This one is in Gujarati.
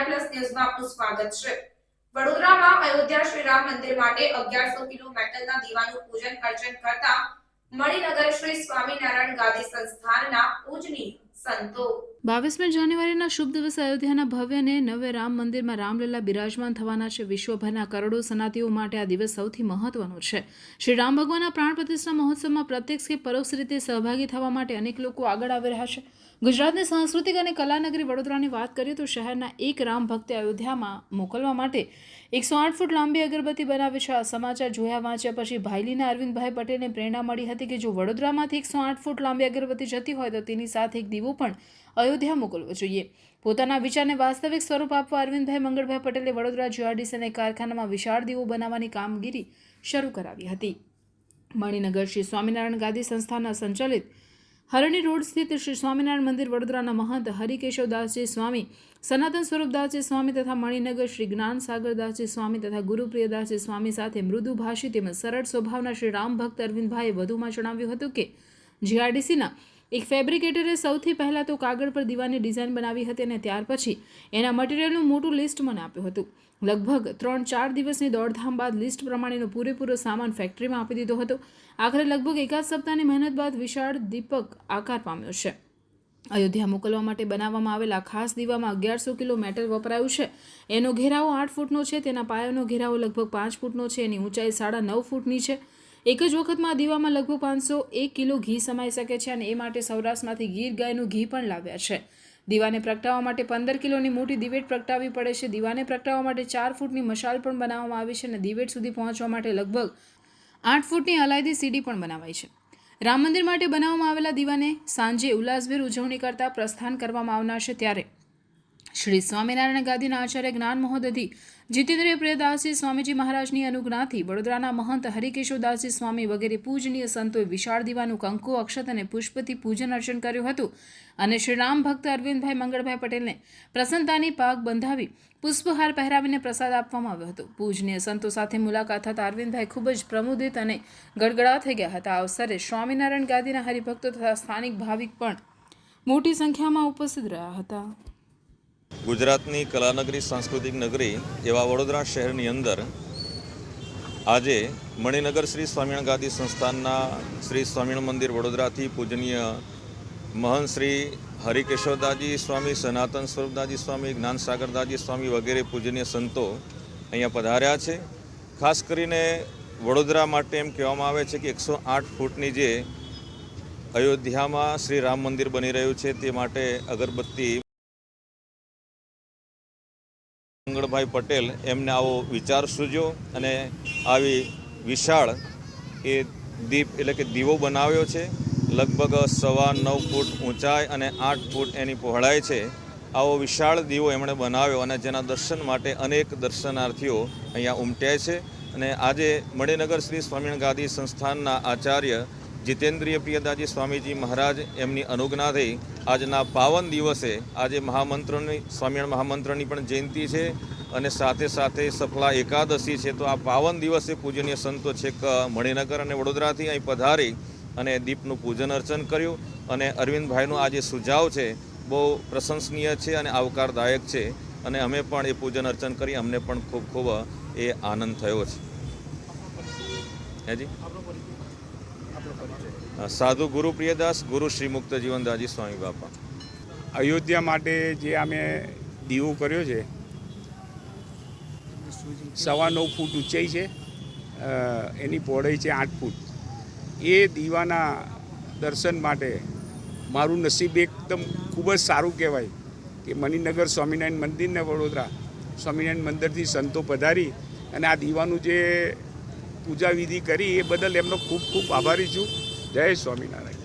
ઇન્ડિયા પ્લસ બાવીસમી જાન્યુઆરીના શુભ દિવસે અયોધ્યાના ભવ્ય અને નવે રામ મંદિરમાં રામલીલા બિરાજમાન થવાના છે. વિશ્વભરના કરોડો સનાતીઓ માટે આ દિવસ સૌથી મહત્વનો છે. શ્રી રામ ભગવાનના પ્રાણ પ્રતિષ્ઠા મહોત્સવમાં પ્રત્યક્ષ કે પરોક્ષ રીતે સહભાગી થવા માટે અનેક લોકો આગળ આવી રહ્યા છે. ગુજરાતની સાંસ્કૃતિક અને કલાનગરી વડોદરાની વાત કરીએ તો શહેરના એક રામ ભક્તે અયોધ્યામાં મોકલવા માટે એકસો આઠ ફૂટ લાંબી અગરબત્તી બનાવી છે. આ સમાચાર જોયા વાંચ્યા પછી ભાઈલીના અરવિંદભાઈ પટેલને પ્રેરણા મળી હતી કે જો વડોદરામાંથી એકસો આઠ ફૂટ લાંબી અગરબત્તી જતી હોય તો તેની સાથે એક દીવો પણ અયોધ્યા મોકલવો જોઈએ. પોતાના વિચારને વાસ્તવિક સ્વરૂપ આપવા અરવિંદભાઈ મંગળભાઈ પટેલે વડોદરા જીઆરડીસીના કારખાનામાં વિશાળ દીવો બનાવવાની કામગીરી શરૂ કરાવી હતી. મણિનગર શ્રી સ્વામિનારાયણ ગાદી સંસ્થાના સંચાલિત હરણી રોડ સ્થિત શ્રી સ્વામિનારાયણ મંદિર વડોદરાના મહંત હરિકેશવદાસજી સ્વામી, સનાતન સ્વરૂપદાસજી સ્વામી તથા મણિનગર શ્રી જ્ઞાન સાગરદાસજી સ્વામી તથા ગુરુપ્રિયદાસજી સ્વામી સાથે મૃદુભાષી તેમજ સરળ સ્વભાવના શ્રી રામ ભક્ત અરવિંદભાઈએ વધુમાં જણાવ્યું હતું કે જીઆરડીસીના એક ફેબ્રિકેટરે સૌથી પહેલાં તો કાગળ પર દીવાની ડિઝાઇન બનાવી હતી અને ત્યાર પછી એના મટીરિયલનું મોટું લિસ્ટ મને આપ્યું હતું. લગભગ ત્રણ ચાર દિવસની દોડધામ બાદ લિસ્ટ પ્રમાણેનો પૂરેપૂરો સામાન ફેક્ટરીમાં આપી દીધો હતો. આખરે લગભગ એકાદ સપ્તાહની મહેનત બાદ વિશાળ દીપક આકાર પામ્યો છે. અયોધ્યા મોકલવા માટે બનાવવામાં આવેલા ખાસ દીવામાં અગિયારસો કિલો મેટલ વપરાયું છે. એનો ઘેરાવો આઠ ફૂટનો છે, તેના પાયાનો ઘેરાવો લગભગ પાંચ ફૂટનો છે, એની ઊંચાઈ સાડા નવ ફૂટની છે. એક જ વખતમાં દીવામાં લગભગ પાંચસો એક કિલો ઘી સમાઈ શકે છે અને એ માટે સૌરાષ્ટ્રમાંથી ગીર ગાયનું ઘી પણ લાવ્યા છે. દીવાને પ્રગટાવવા માટે પંદર કિલોની મોટી દિવેટ પ્રગટાવવી પડે છે. દીવાને પ્રગટાવવા માટે ચાર ફૂટની મશાલ પણ બનાવવામાં આવી છે અને દિવેટ સુધી પહોંચવા માટે લગભગ આઠ ફૂટની અલાયદી સીડી પણ બનાવાઈ છે. રામ મંદિર માટે બનાવવામાં આવેલા દીવાને સાંજે ઉલ્લાસભેર ઉજવણી કરતા પ્રસ્થાન કરવામાં આવનાર છે ત્યારે શ્રી સ્વામિનારાયણ ગાદીના આચાર્ય જ્ઞાન મહોદધિ જીતેન્દ્રિય પ્રિયદાસજી સ્વામીજી મહારાજની અનુજ્ઞાથી વડોદરાના મહંત હરિકેશવદાસજી સ્વામી વગેરે પૂજનીય સંતોએ વિશાળ દીવાનું કંકુ, અક્ષત અને પુષ્પથી પૂજન અર્ચન કર્યું હતું અને શ્રી રામ ભક્ત અરવિંદભાઈ મંગળભાઈ પટેલને પ્રસન્નતાની પાક બંધાવી પુષ્પહાર પહેરાવીને પ્રસાદ આપવામાં આવ્યો હતો. પૂજનીય સંતો સાથે મુલાકાત થતાં અરવિંદભાઈ ખૂબ જ પ્રમોદિત અને ગડગડા થઈ ગયા હતા. આ અવસરે સ્વામિનારાયણ ગાદીના હરિભક્તો તથા સ્થાનિક ભાવિક પણ મોટી સંખ્યામાં ઉપસ્થિત રહ્યા હતા. ગુજરાતની કલાનગરી સાંસ્કૃતિક નગરી એવા વડોદરા શહેરની અંદર આજે મણિનગર શ્રી સ્વામિનારાયણ ગાદી સંસ્થાનના શ્રી સ્વામિનારાયણ મંદિર વડોદરાથી પૂજનીય મહંત શ્રી હરિકેશ્વરદાજી સ્વામી, સનાતન સ્વરૂપદાજી સ્વામી જ્ઞાન સાગરદાસજી સ્વામી વગેરે પૂજનીય સંતો અહીંયા પધાર્યા છે. ખાસ કરીને વડોદરા માટે એમ કહેવામાં આવે છે કે એકસો આઠ ફૂટની જે અયોધ્યામાં શ્રી રામ મંદિર બની રહ્યું છે તે માટે અગરબત્તી મંગળભાઈ પટેલ એમને આવો વિચાર સૂજ્યો અને આવી વિશાળ એ દીપ એટલે કે દીવો બનાવ્યો છે. લગભગ સવા નવ ફૂટ ઊંચાઈ અને આઠ ફૂટ એની પહોળાઈ છે. આવો વિશાળ દીવો એમણે બનાવ્યો અને જેના દર્શન માટે અનેક દર્શનાર્થીઓ અહીંયા ઉમટ્યા છે. અને આજે મણિનગર શ્રી સ્વામિનારાયણ ગાદી સંસ્થાનના આચાર્ય જીતેન્દ્રિય પ્રિયદાજી સ્વામીજી મહારાજ, એમની અનુજ્ઞાથી આજના પાવન દિવસે આજે મહામંત્રની, સ્વામિનારાયણ મહામંત્રની પણ જયંતિ છે અને સાથે સાથે સફલા એકાદશી છે. તો આ પાવન દિવસે પૂજનીય સંતો છેક મણિનગર અને વડોદરાથી અહીં પધારી અને દીપનું પૂજન અર્ચન કર્યું અને અરવિંદભાઈનો આ જે સુઝાવ છે, બહુ પ્રશંસનીય છે અને આવકારદાયક છે અને અમે પણ એ પૂજન અર્ચન કરી અમને પણ ખૂબ ખૂબ એ આનંદ થયો છે. હેજી સાધુ ગુરુ પ્રિયદાસ ગુરુ શ્રી મુક્ત જીવનદાસજી સ્વામી બાપા. અયોધ્યા માટે જે અમે દીવો કર્યો છે સવા નવ ફૂટ ઊંચાઈ છે એની પહોળાઈ છે આઠ ફૂટ. એ દીવાના દર્શન માટે મારું નસીબ એકદમ ખૂબ જ સારું કહેવાય કે મણિનગર સ્વામિનારાયણ મંદિરને વડોદરા સ્વામિનારાયણ મંદિરથી સંતો પધારી અને આ દીવાનું જે પૂજા વિધિ કરી એ બદલ એમનો ખૂબ ખૂબ આભારી છું. જય સ્વામિનારાયણ.